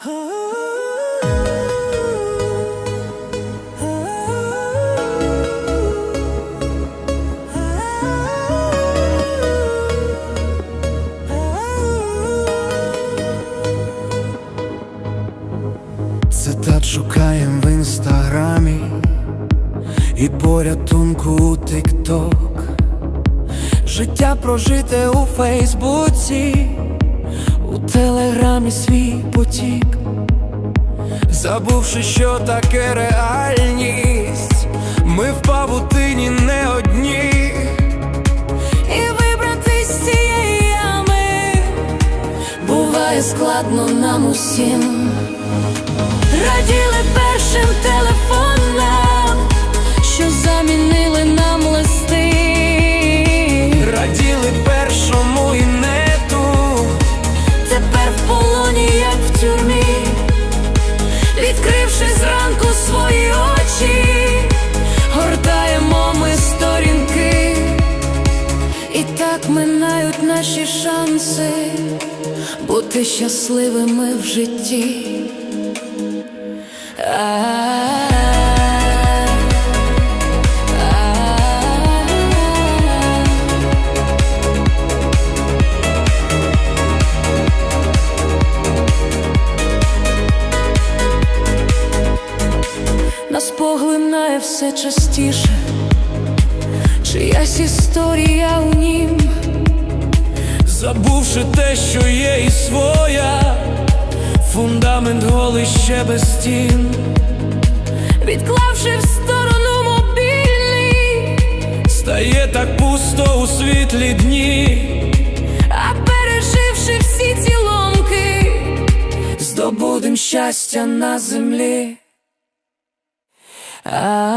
Цитат шукаєм в інстаграмі і порятунку у тікток. Життя прожите у Фейсбуці, у телеграмі свій потік, забувши, що таке реальність, ми в павутині не одні. І вибрати з цієї ями буває складно нам усім. Раділи першим телефонам, так наші шанси бути щасливими в житті. Нас поглинає все частіше, чиясь історія у нім. Забувши те, що є і своя, фундамент голий ще без стін. Відклавши в сторону мобільний, Стає так пусто у світлі дні, а переживши всі ці ломки, здобудем щастя на землі. а